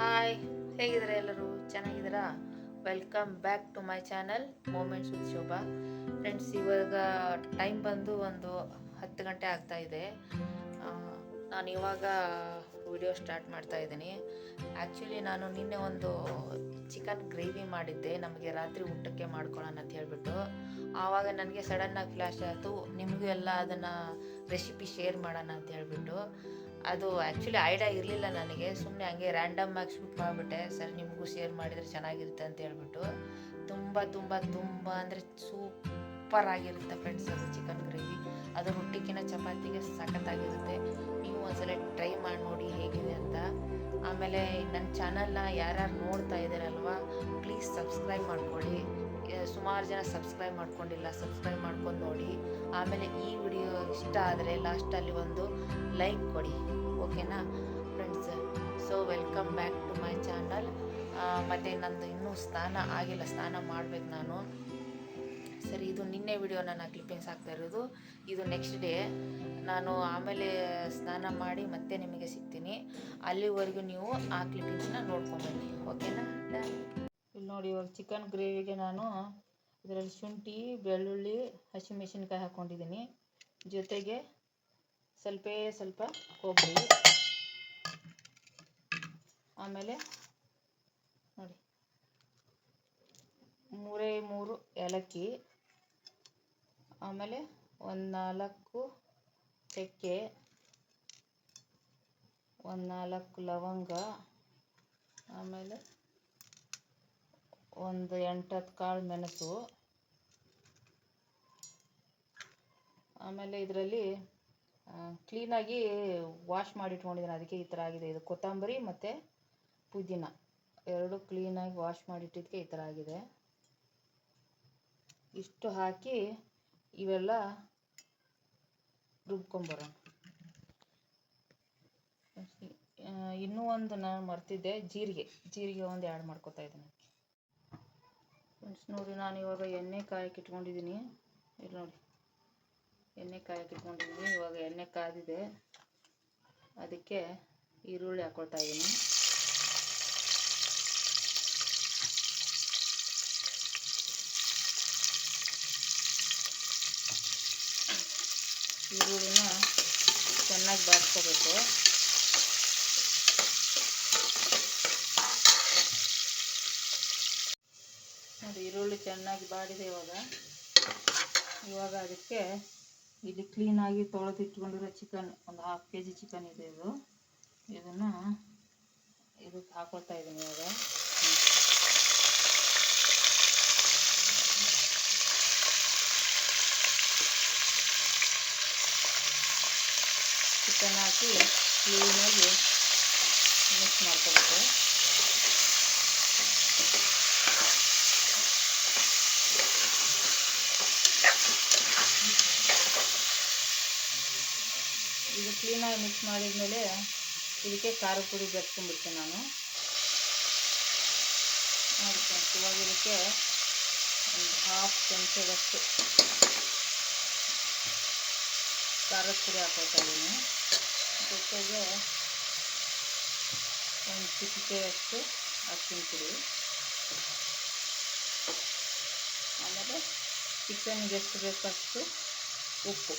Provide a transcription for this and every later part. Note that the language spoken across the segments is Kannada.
ಹಾಯ್ ಹೇಗಿದ್ದಾರೆ ಎಲ್ಲರೂ? ಚೆನ್ನಾಗಿದ್ದೀರಾ? Welcome back to my channel moments with Shobha friends ಇವಾಗ ಟೈಮ್ ಬಂದು ಒಂದು ಹತ್ತು ಗಂಟೆ ಆಗ್ತಾ ಇದೆ. ನಾನು ಇವಾಗ ವಿಡಿಯೋ ಸ್ಟಾರ್ಟ್ ಮಾಡ್ತಾ ಇದ್ದೀನಿ. ಆ್ಯಕ್ಚುಲಿ ನಾನು ನಿನ್ನೆ ಒಂದು ಚಿಕನ್ ಗ್ರೇವಿ ಮಾಡಿದ್ದೆ. ನಮಗೆ ರಾತ್ರಿ ಊಟಕ್ಕೆ ಮಾಡ್ಕೊಳ್ಳೋಣ ಅಂತ ಹೇಳ್ಬಿಟ್ಟು. ಆವಾಗ ನನಗೆ ಸಡನ್ನಾಗಿ ಫ್ಲ್ಯಾಶ್ ಆಯಿತು. ನಿಮಗೂ ಎಲ್ಲ ಅದನ್ನು ರೆಸಿಪಿ ಶೇರ್ ಮಾಡೋಣ ಅಂತ ಹೇಳ್ಬಿಟ್ಟು. ಅದು ಆ್ಯಕ್ಚುಲಿ ಐಡಿಯಾ ಇರಲಿಲ್ಲ ನನಗೆ. ಸುಮ್ಮನೆ ಹಂಗೆ ರ್ಯಾಂಡಮ್ ಆಗಿ ಶೂಟ್ ಮಾಡಿಬಿಟ್ಟೆ. ಸರ್, ನಿಮಗೂ ಶೇರ್ ಮಾಡಿದರೆ ಚೆನ್ನಾಗಿರುತ್ತೆ ಅಂತ ಹೇಳ್ಬಿಟ್ಟು. ತುಂಬ ತುಂಬ ತುಂಬ ಅಂದರೆ ಸೂಪರ್ ಆಗಿರುತ್ತೆ ಫ್ರೆಂಡ್ಸ್ ಅದು ಚಿಕನ್ ಗ್ರೇವಿ ಅದು ರೊಟ್ಟಿಗಿನ ಚಪಾತಿಗೆ ಸಖತ್ತಾಗಿರುತ್ತೆ. ನೀವು ಒಂದ್ಸಲ ಟ್ರೈ ಮಾಡಿ ನೋಡಿ ಹೇಗಿದೆ ಅಂತ. ಆಮೇಲೆ ನನ್ನ ಚಾನಲ್ನ ಯಾರ್ಯಾರು ನೋಡ್ತಾ ಇದ್ದೀರಲ್ವ ಪ್ಲೀಸ್ ಸಬ್ಸ್ಕ್ರೈಬ್ ಮಾಡ್ಕೊಳ್ಳಿ. ಸುಮಾರು ಜನ ಸಬ್ಸ್ಕ್ರೈಬ್ ಮಾಡ್ಕೊಂಡಿಲ್ಲ ಸಬ್ಸ್ಕ್ರೈಬ್ ಮಾಡ್ಕೊಂಡು ನೋಡಿ. ಆಮೇಲೆ ಈ ವಿಡಿಯೋ ಇಷ್ಟ ಆದರೆ ಲಾಸ್ಟಲ್ಲಿ ಒಂದು ಲೈಕ್ ಕೊಡಿ. ಓಕೆನಾ friends so welcome back to my channel ಮತ್ತು ನಂದು ಇನ್ನೂ ಸ್ನಾನ ಆಗಿಲ್ಲ, ಸ್ನಾನ ಮಾಡಬೇಕು ನಾನು. ಸರಿ, ಇದು ನಿನ್ನೆ ವಿಡಿಯೋ ನಾನು ಕ್ಲಿಪ್ಪಿಂಗ್ಸ್ ಹಾಕ್ತಾ ಇರೋದು. ಇದು ನೆಕ್ಸ್ಟ್ ಡೇ ನಾನು ಆಮೇಲೆ ಸ್ನಾನ ಮಾಡಿ ಮತ್ತೆ ನಿಮಗೆ ಸಿಗ್ತೀನಿ. ಅಲ್ಲಿವರೆಗೂ ನೀವು ಆ ಕ್ಲಿಪ್ಪಿಂಗ್ಸ್ನ ನೋಡ್ಕೊಂಬನ್ನಿ ಓಕೆನಾ ಇಲ್ಲಿ ನೋಡಿ, ಇವಾಗ ಚಿಕನ್ ಗ್ರೇವಿಗೆ ನಾನು ಇದರಲ್ಲಿ ಶುಂಠಿ, ಬೆಳ್ಳುಳ್ಳಿ ಹಸಿಮೆಣಸಿನ್ಕಾಯಿ ಹಾಕ್ಕೊಂಡಿದ್ದೀನಿ. ಜೊತೆಗೆ ಸ್ವಲ್ಪ ಸ್ವಲ್ಪ ಕೊಬ್ಬರಿ. ಆಮೇಲೆ ನೋಡಿ, ಮೂರೇ ಮೂರು ಏಲಕ್ಕಿ. ಆಮೇಲೆ ಒಂದು ನಾಲ್ಕು ಚಕ್ಕೆ, ಒಂದು ನಾಲ್ಕು ಲವಂಗ, ಆಮೇಲೆ ಒಂದು ಎಂಟತ್ತು ಕಾಳು ಮೆಣಸು. ಆಮೇಲೆ ಇದರಲ್ಲಿ ಕ್ಲೀನಾಗಿ ವಾಶ್ ಮಾಡಿ ಇಟ್ಕೊಂಡಿದ್ದೀನಿ ಅದಕ್ಕೆ ಈ ಥರ ಆಗಿದೆ. ಇದು ಕೊತ್ತಂಬರಿ ಮತ್ತು ಪುದೀನ. ಎರಡು ಕ್ಲೀನಾಗಿ ವಾಶ್ ಮಾಡಿಟ್ಟಿದ್ದಕ್ಕೆ ಈ ಥರ ಆಗಿದೆ. ಇಷ್ಟು ಹಾಕಿ ಇವೆಲ್ಲ ರುಬ್ಕೊಂಬರೋಣ. ಇನ್ನೂ ಒಂದು ನಾನು ಮರ್ತಿದ್ದೆ, ಜೀರಿಗೆ. ಜೀರಿಗೆ ಒಂದು ಆ್ಯಡ್ ಮಾಡ್ಕೋತಾ ಇದ್ದೀನಿ. ಫ್ರೆಂಡ್ಸ್ ನೋಡಿ ನಾನು ಇವಾಗ ಎಣ್ಣೆ ಕಾಯಕ್ಕೆ ಇಟ್ಕೊಂಡಿದ್ದೀನಿ ಇಲ್ಲಿ ನೋಡಿ. ಎಣ್ಣೆ ಕಾಯಕ್ಕೆ ಇಟ್ಕೊಂಡಿದ್ದೀನಿ ಇವಾಗ ಎಣ್ಣೆ ಕಾದಿದೆ. ಅದಕ್ಕೆ ಈರುಳ್ಳಿ ಹಾಕೊಳ್ತಾ ಇದ್ದೀನಿ ಈರುಳ್ಳಿನ ಚೆನ್ನಾಗಿ ಬಾಡ್ಕೋಬೇಕು ನೋಡಿ ಈರುಳ್ಳಿ ಚೆನ್ನಾಗಿ ಬಾಡಿದೆ ಇವಾಗ. ಇವಾಗ ಅದಕ್ಕೆ ಇಲ್ಲಿ ಕ್ಲೀನಾಗಿ ತೊಳೆದಿಟ್ಕೊಂಡಿರೋ ಚಿಕನ್ ಒಂದು ಹಾಫ್ ಕೆ ಜಿ ಚಿಕನ್ ಇದೆ ಇದು. ಇದನ್ನು ಇದಕ್ಕೆ ಹಾಕೊಳ್ತಾ ಇದ್ದೀನಿ ಇವಾಗ. ಚಿಕನ್ ಹಾಕಿ ಕ್ಲೀನಾಗಿ ಮಿಕ್ಸ್ ಮಾಡ್ಕೋಬೇಕು ಇದು ಕ್ಲೀನಾಗಿ ಮಿಕ್ಸ್ ಮಾಡಿದ್ಮೇಲೆ ಇದಕ್ಕೆ ಖಾರದ ಪುಡಿ ಬೆರೆಸ್ಕೊಂಡ್ಬಿಡ್ತೀನಿ ನಾನು. ನೋಡಿ ಫ್ರೆಂಡ್ಸ್ ಇವಾಗ ಇದಕ್ಕೆ ಒಂದು ಹಾಫ್ ಚಮಚದಷ್ಟು ಖಾರದ ಪುಡಿ ಹಾಕೊಳ್ತಾ ಇದ್ದೀನಿ. ಜೊತೆಗೆ ಒಂದು ಚಿಟಿಕೆಯಷ್ಟು ಅಕ್ಕಿನ ಪುಡಿ. ಆಮೇಲೆ ಚಿಕನ್ಗೆ ಎಷ್ಟು ಬೇಕಷ್ಟು ಉಪ್ಪು.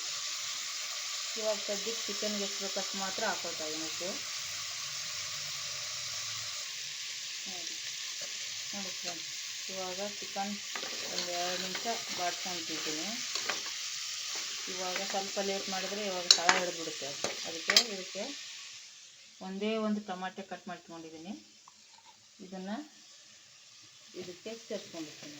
ಇವಾಗ ಸದ್ಯಕ್ಕೆ ಚಿಕನ್ಗೆ ಎಷ್ಟು ಬೇಕಷ್ಟು ಮಾತ್ರ ಹಾಕೋತಾ ಇದ್ದೀನಿ ಉಪ್ಪು ನೋಡಿ. ನೋಡಿ ಫ್ರೆಂಡ್ಸ್, ಇವಾಗ ಚಿಕನ್ ಒಂದು ಎರಡು ನಿಮಿಷ ಬಾಡ್ಸ್ಕೊಂತಿದ್ದೀನಿ ಇವಾಗ ಸ್ವಲ್ಪ ಲೇಟ್ ಮಾಡಿದರೆ ಇವಾಗ ತಳ ಹಿಡಿದ್ಬಿಡುತ್ತೆ ಅದಕ್ಕೆ ಇದಕ್ಕೆ ಒಂದೇ ಒಂದು ಟೊಮಾಟೆ ಕಟ್ ಮಾಡ್ಕೊಂಡಿದ್ದೀನಿ ಇದನ್ನು ಇದಕ್ಕೆ ಸೇರಿಸ್ಕೊಂಡಿರ್ತೀನಿ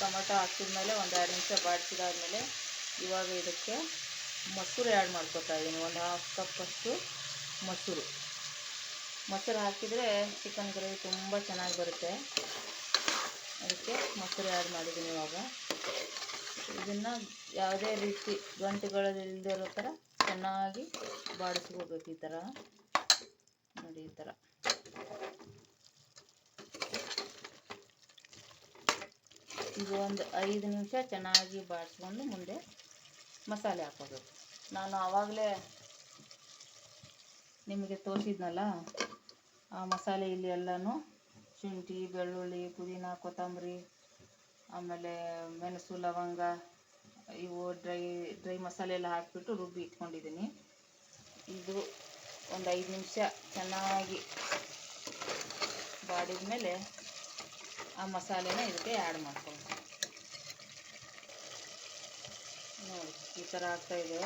ಟೊಮೆಟೊ ಹಾಕಿದ್ಮೇಲೆ ಒಂದು ಎರಡು ನಿಮಿಷ ಬಾಡಿಸಿದಾದ್ಮೇಲೆ ಇವಾಗ ಇದಕ್ಕೆ ಮೊಸರು ಆ್ಯಡ್ ಮಾಡ್ಕೊತಾ ಇದ್ದೀನಿ. ಒಂದು ಹಾಫ್ ಕಪ್ಪಷ್ಟು ಮೊಸರು. ಮೊಸರು ಹಾಕಿದರೆ ಚಿಕನ್ ಗ್ರೇವಿ ತುಂಬ ಚೆನ್ನಾಗಿ ಬರುತ್ತೆ. ಅದಕ್ಕೆ ಮೊಸರು ಆ್ಯಡ್ ಮಾಡಿದ್ದೀನಿ ಇವಾಗ. ಇದನ್ನು ಯಾವುದೇ ರೀತಿ ಗಂಟುಗಳಿಲ್ಲದೆ ಇರೋ ಥರ ಚೆನ್ನಾಗಿ ಬಾಡಿಸ್ಕೋಬೇಕು ಈ ಥರ. ನೋಡಿ ಈ ಥರ. ಇದು ಒಂದು ಐದು ನಿಮಿಷ ಚೆನ್ನಾಗಿ ಬಾಡಿಸ್ಕೊಂಡು ಮುಂದೆ ಮಸಾಲೆ ಹಾಕೋಬೇಕು ನಾನು ಆವಾಗಲೇ ನಿಮಗೆ ತೋರಿಸಿದ್ನಲ್ಲ, ಆ ಮಸಾಲೆ ಇಲ್ಲಿ ಎಲ್ಲನೂ ಶುಂಠಿ, ಬೆಳ್ಳುಳ್ಳಿ, ಪುದೀನ, ಕೊತ್ತಂಬರಿ, ಆಮೇಲೆ ಮೆಣಸು, ಲವಂಗ, ಇವು ಡ್ರೈ ಡ್ರೈ ಮಸಾಲೆ ಎಲ್ಲ ಹಾಕಿಬಿಟ್ಟು ರುಬ್ಬಿ ಇಟ್ಕೊಂಡಿದ್ದೀನಿ. ಇದು ಒಂದು ಐದು ನಿಮಿಷ ಚೆನ್ನಾಗಿ ಬಾಡಿದ ಮೇಲೆ ಆ ಮಸಾಲೆನ ಇದಕ್ಕೆ ಆ್ಯಡ್ ಮಾಡ್ಕೊಳ್ಳಿ ನೋಡಿ, ಈ ಥರ ಇದೆ.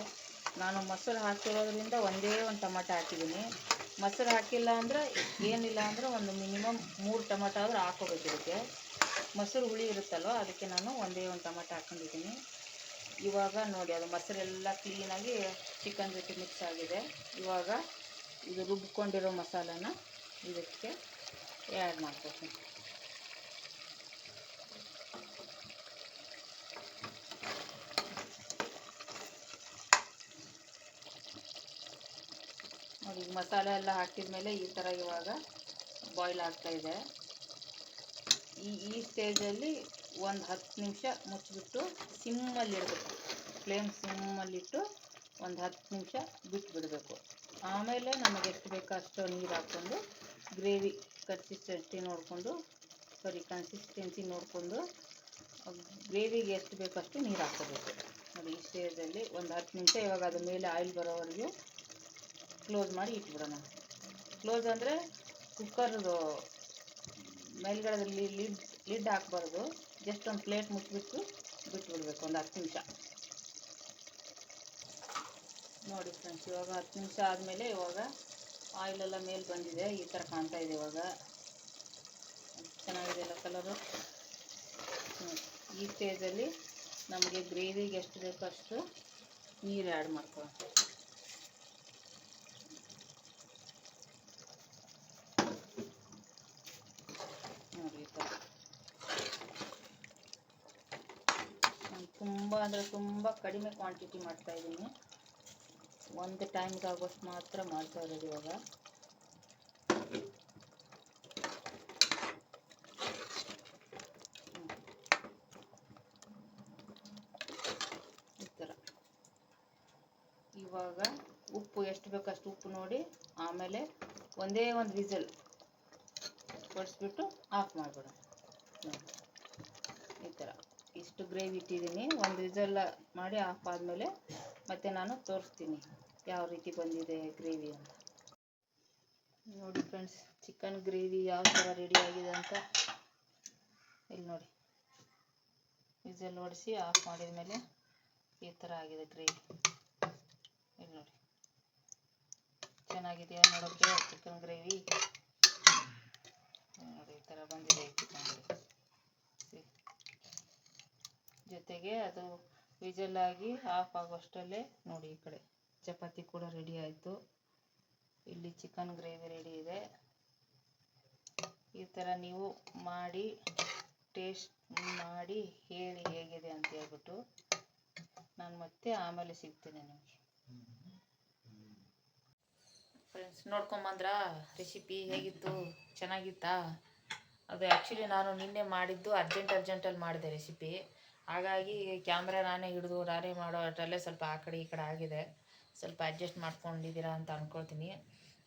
ನಾನು ಮೊಸರು ಹಾಕಿರೋದ್ರಿಂದ ಒಂದೇ ಒಂದು ಟೊಮಾಟೊ ಹಾಕಿದ್ದೀನಿ. ಮೊಸರು ಹಾಕಿಲ್ಲ ಅಂದರೆ ಏನಿಲ್ಲ ಅಂದರೆ ಒಂದು ಮಿನಿಮಮ್ ಮೂರು ಟೊಮಾಟೊ ಆದರೂ ಹಾಕೋಬೇಕು ಇದಕ್ಕೆ. ಮೊಸರು ಹುಳಿ ಇರುತ್ತಲ್ವ, ಅದಕ್ಕೆ ನಾನು ಒಂದೇ ಒಂದು ಟೊಮಾಟೊ ಹಾಕೊಂಡಿದ್ದೀನಿ ಇವಾಗ ನೋಡಿ, ಅದು ಮೊಸರೆಲ್ಲ ಕ್ಲೀನಾಗಿ ಚಿಕನ್ ಜೊತೆ ಮಿಕ್ಸ್ ಆಗಿದೆ. ಇವಾಗ ಇದು ರುಬ್ಕೊಂಡಿರೋ ಮಸಾಲನ ಇದಕ್ಕೆ ಆ್ಯಡ್ ಮಾಡ್ಕೊತೀನಿ ಮಸಾಲೆ ಎಲ್ಲ ಹಾಕಿದ ಮೇಲೆ ಈ ಥರ ಇವಾಗ ಬಾಯ್ಲ್ ಆಗ್ತಾ ಇದೆ. ಈ ಈ ಸ್ಟೇಜಲ್ಲಿ ಒಂದು ಹತ್ತು ನಿಮಿಷ ಮುಚ್ಚಿಬಿಟ್ಟು ಸಿಮ್ಮಲ್ಲಿ ಇಡಬೇಕು. ಫ್ಲೇಮ್ ಸಿಮ್ಮಲ್ಲಿಟ್ಟು ಒಂದು ಹತ್ತು ನಿಮಿಷ ಬಿಟ್ಬಿಡಬೇಕು. ಆಮೇಲೆ ನಮಗೆ ಎಷ್ಟು ಬೇಕೋ ಅಷ್ಟು ನೀರು ಹಾಕ್ಕೊಂಡು ಗ್ರೇವಿ ಕನ್ಸಿಸ್ಟೆನ್ಸಿ ನೋಡಿಕೊಂಡು ಸಾರಿ ಕನ್ಸಿಸ್ಟೆನ್ಸಿ ನೋಡಿಕೊಂಡು, ಗ್ರೇವಿಗೆ ಎಷ್ಟು ಬೇಕೋ ಅಷ್ಟು ನೀರು ಹಾಕ್ಕೋಬೇಕು. ನೋಡಿ, ಈ ಸ್ಟೇಜಲ್ಲಿ ಒಂದು ಹತ್ತು ನಿಮಿಷ ಇವಾಗ ಅದ್ರ ಮೇಲೆ ಆಯಿಲ್ ಬರೋವರೆಗೂ ಕ್ಲೋಸ್ ಮಾಡಿ ಇಟ್ಬಿಡೋಣ. ಕ್ಲೋಸ್ ಅಂದರೆ ಕುಕ್ಕರ್ದು ಮೇಲ್ಗಡೆದಲ್ಲಿ ಲಿಡ್ ಲಿಡ್ ಹಾಕ್ಬಾರ್ದು. ಜಸ್ಟ್ ಒಂದು ಪ್ಲೇಟ್ ಮುಚ್ಚಿಬಿಟ್ಟು ಬಿಟ್ಬಿಡ್ಬೇಕು, ಒಂದು ಹತ್ತು ನಿಮಿಷ. ನೋಡಿ ಫ್ರೆಂಡ್ಸ್ ಇವಾಗ ಹತ್ತು ನಿಮಿಷ ಆದಮೇಲೆ ಇವಾಗ ಆಯಿಲೆಲ್ಲ ಮೇಲೆ ಬಂದಿದೆ, ಈ ಥರ ಕಾಣ್ತಾ ಇದೆ ಇವಾಗ. ಚೆನ್ನಾಗಿದೆ ಎಲ್ಲ ಕಲರು ಈ ಸ್ಟೇಜಲ್ಲಿ ನಮಗೆ ಗ್ರೇವಿಗೆ ಎಷ್ಟು ಬೇಕೋ ಅಷ್ಟು ನೀರು ಆ್ಯಡ್ ಮಾಡ್ಕೊಳ್ಳೋಣ ನೋಡಿ ಈ ಥರ ನಾನು ತುಂಬ ಅಂದರೆ ತುಂಬ ಕಡಿಮೆ ಕ್ವಾಂಟಿಟಿ ಮಾಡ್ತಾ ಇದ್ದೀನಿ ಒಂದು ಟೈಮ್ಗೆ ಆಗೋಷ್ಟು ಮಾತ್ರ ಮಾಡ್ತಾ ಇರೋದು ಇವಾಗ. ಈ ಥರ ಇವಾಗ ಉಪ್ಪು ಎಷ್ಟು ಬೇಕಷ್ಟು ಉಪ್ಪು ನೋಡಿ, ಆಮೇಲೆ ಒಂದೇ ಒಂದು ವಿಸಲ್ ಕೊಡಿಸ್ಬಿಟ್ಟು ಆಫ್ ಮಾಡಿಬಿಡೋಣ. ಈ ಥರ ಇಷ್ಟು ಗ್ರೇವಿ ಇಟ್ಟಿದ್ದೀನಿ. ಒಂದು ವಿಸಲ್ಲ ಮಾಡಿ ಆಫ್ ಆದಮೇಲೆ ಮತ್ತೆ ನಾನು ತೋರಿಸ್ತೀನಿ ಯಾವ ರೀತಿ ಬಂದಿದೆ ಗ್ರೇವಿ ಅಂತ. ನೋಡಿ ಫ್ರೆಂಡ್ಸ್, ಚಿಕನ್ ಗ್ರೇವಿ ಯಾವ ಥರ ರೆಡಿ ಆಗಿದೆ ಅಂತ. ಇಲ್ಲಿ ನೋಡಿ. ವಿಸಲ್ ಹೊಡಿಸಿ ಆಫ್ ಮಾಡಿದ ಮೇಲೆ ಈ ಥರ ಆಗಿದೆ ಗ್ರೇವಿ. ಇಲ್ಲಿ ನೋಡಿ. ಚೆನ್ನಾಗಿದೆಯಾ ನೋಡೋಕ್ಕೆ ಚಿಕನ್ ಗ್ರೇವಿ. ನೋಡಿ, ಈ ಥರ ಬಂದಿದೆ ಚಿಕನ್ ಗ್ರೇವಿ. ಜೊತೆಗೆ ಅದು ವಿಜಲ್ ಆಗಿ ಆಫ್ ಆಗೋಷ್ಟರಲ್ಲೇ ನೋಡಿ ಈ ಕಡೆ. ಚಪಾತಿ ಕೂಡ ರೆಡಿ ಆಯಿತು. ಇಲ್ಲಿ ಚಿಕನ್ ಗ್ರೇವಿ ರೆಡಿ ಇದೆ. ಈ ಥರ ನೀವು ಮಾಡಿ ಟೇಸ್ಟ್ ಮಾಡಿ ಹೇಳಿ ಹೇಗಿದೆ ಅಂತ ಹೇಳ್ಬಿಟ್ಟು ನಾನು ಮತ್ತೆ ಆಮೇಲೆ ಸಿಗ್ತೀನಿ ನಿಮಗೆ. ಫ್ರೆಂಡ್ಸ್ ನೋಡ್ಕೊಂಬಂದ್ರ? ರೆಸಿಪಿ ಹೇಗಿತ್ತು? ಚೆನ್ನಾಗಿತ್ತಾ? ಅದು ಆ್ಯಕ್ಚುಲಿ ನಾನು ನಿನ್ನೆ ಮಾಡಿದ್ದು ಅರ್ಜೆಂಟ್ ಅರ್ಜೆಂಟಲ್ಲಿ ಮಾಡಿದೆ ರೆಸಿಪಿ ಹಾಗಾಗಿ ಕ್ಯಾಮ್ರ ನಾನೇ ಹಿಡಿದು ನಾನೇ ಮಾಡೋ ಅಷ್ಟರಲ್ಲೇ ಸ್ವಲ್ಪ ಆ ಕಡೆ ಈ ಕಡೆ ಆಗಿದೆ. ಸ್ವಲ್ಪ ಅಡ್ಜಸ್ಟ್ ಮಾಡ್ಕೊಂಡಿದ್ದೀರಾ ಅಂತ ಅಂದ್ಕೊಳ್ತೀನಿ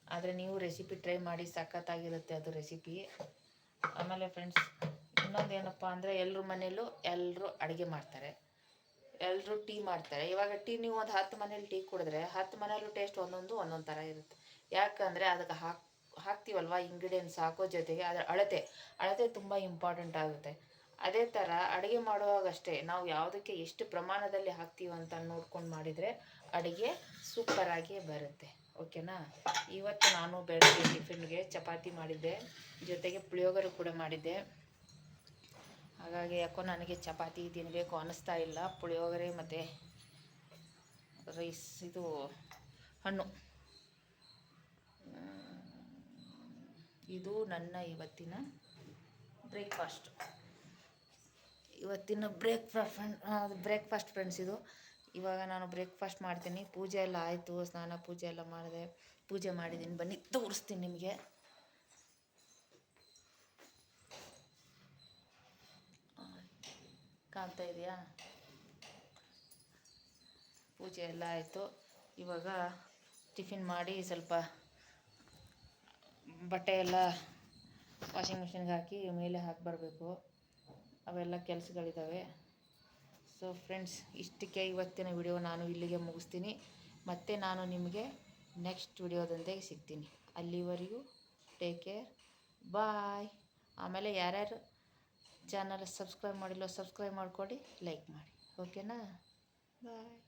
ಆದರೆ ನೀವು ರೆಸಿಪಿ ಟ್ರೈ ಮಾಡಿ ಸಖತ್ತಾಗಿರುತ್ತೆ ಅದು ರೆಸಿಪಿ ಆಮೇಲೆ ಫ್ರೆಂಡ್ಸ್ ಇನ್ನೊಂದು ಏನಪ್ಪ ಅಂದರೆ ಎಲ್ಲರ ಮನೆಯಲ್ಲೂ ಎಲ್ಲರೂ ಅಡುಗೆ ಮಾಡ್ತಾರೆ. ಎಲ್ಲರೂ ಟೀ ಮಾಡ್ತಾರೆ. ಇವಾಗ ಟೀ ನೀವು ಒಂದು ಹತ್ತು ಮನೇಲಿ ಟೀ ಕುಡಿದ್ರೆ ಹತ್ತು ಮನೇಲೂ ಟೇಸ್ಟ್ ಒಂದೊಂದು ಒಂದೊಂದು ಥರ ಇರುತ್ತೆ. ಯಾಕಂದರೆ ಅದಕ್ಕೆ ಹಾಕ್, ಹಾಕ್ತೀವಲ್ವ ಇಂಗ್ರೀಡಿಯೆಂಟ್ಸ್ ಹಾಕೋ ಜೊತೆಗೆ ಅದರ ಅಳತೆ ಅಳತೆ ತುಂಬ ಇಂಪಾರ್ಟೆಂಟ್ ಆಗುತ್ತೆ. ಅದೇ ಥರ ಅಡುಗೆ ಮಾಡುವಾಗಷ್ಟೇ ನಾವು ಯಾವುದಕ್ಕೆ ಎಷ್ಟು ಪ್ರಮಾಣದಲ್ಲಿ ಹಾಕ್ತೀವಿ ಅಂತ ನೋಡ್ಕೊಂಡು ಮಾಡಿದರೆ ಅಡುಗೆ ಸೂಪರಾಗಿಯೇ ಬರುತ್ತೆ. ಓಕೆನಾ ಇವತ್ತು ನಾನು ಬೆಳಗ್ಗೆ ಟಿಫಿನ್ಗೆ ಚಪಾತಿ ಮಾಡಿದ್ದೆ. ಜೊತೆಗೆ ಪುಳಿಯೋಗರೆ ಕೂಡ ಮಾಡಿದ್ದೆ. ಹಾಗಾಗಿ ಯಾಕೋ ನನಗೆ ಚಪಾತಿ ತಿನ್ನಬೇಕು ಅನ್ನಿಸ್ತಾ ಇಲ್ಲ. ಪುಳಿಯೋಗರೆ ಮತ್ತು ರೈಸ್ ಇದು ಹಣ್ಣು. ಇದು ನನ್ನ ಇವತ್ತಿನ ಬ್ರೇಕ್ಫಾಸ್ಟ್ ಇವತ್ತಿನ ಬ್ರೇಕ್ಫಾಸ್ಟ್ ಬ್ರೇಕ್ಫಾಸ್ಟ್ ಫ್ರೆಂಡ್ಸ್ ಇದು. ಇವಾಗ ನಾನು ಬ್ರೇಕ್ಫಾಸ್ಟ್ ಮಾಡ್ತೀನಿ. ಪೂಜೆ ಎಲ್ಲ ಆಯಿತು, ಸ್ನಾನ, ಪೂಜೆ ಎಲ್ಲ ಮಾಡಿದೆ. ಪೂಜೆ ಮಾಡಿದ್ದೀನಿ. ಬನ್ನಿ, ತೋರಿಸ್ತೀನಿ ನಿಮಗೆ. ಕಾಣ್ತಾ ಇದೆಯಾ? ಪೂಜೆ ಎಲ್ಲ ಆಯಿತು. ಇವಾಗ ಟಿಫಿನ್ ಮಾಡಿ ಸ್ವಲ್ಪ ಬಟ್ಟೆ ಎಲ್ಲ ವಾಷಿಂಗ್ ಮಿಷಿನ್ಗೆ ಹಾಕಿ ಮೇಲೆ ಹಾಕಿ ಬರಬೇಕು. ಅವೆಲ್ಲ ಕೆಲಸಗಳಿದ್ದಾವೆ ಸೊ ಫ್ರೆಂಡ್ಸ್ ಇಷ್ಟಕ್ಕೆ ಇವತ್ತಿನ ವಿಡಿಯೋ ನಾನು ಇಲ್ಲಿಗೆ ಮುಗಿಸ್ತೀನಿ. ಮತ್ತೆ ನಾನು ನಿಮಗೆ ನೆಕ್ಸ್ಟ್ ವಿಡಿಯೋದೊಂದಿಗೆ ಸಿಗ್ತೀನಿ. ಅಲ್ಲಿವರೆಗೂ ಟೇಕ್ ಕೇರ್ ಬಾಯ್ ಆಮೇಲೆ ಯಾರ್ಯಾರು ಚಾನಲ್ ಸಬ್ಸ್ಕ್ರೈಬ್ ಮಾಡಿಲ್ಲ ಸಬ್ಸ್ಕ್ರೈಬ್ ಮಾಡಿಕೊಡಿ ಲೈಕ್ ಮಾಡಿ. ಓಕೆನಾ ಬಾಯ್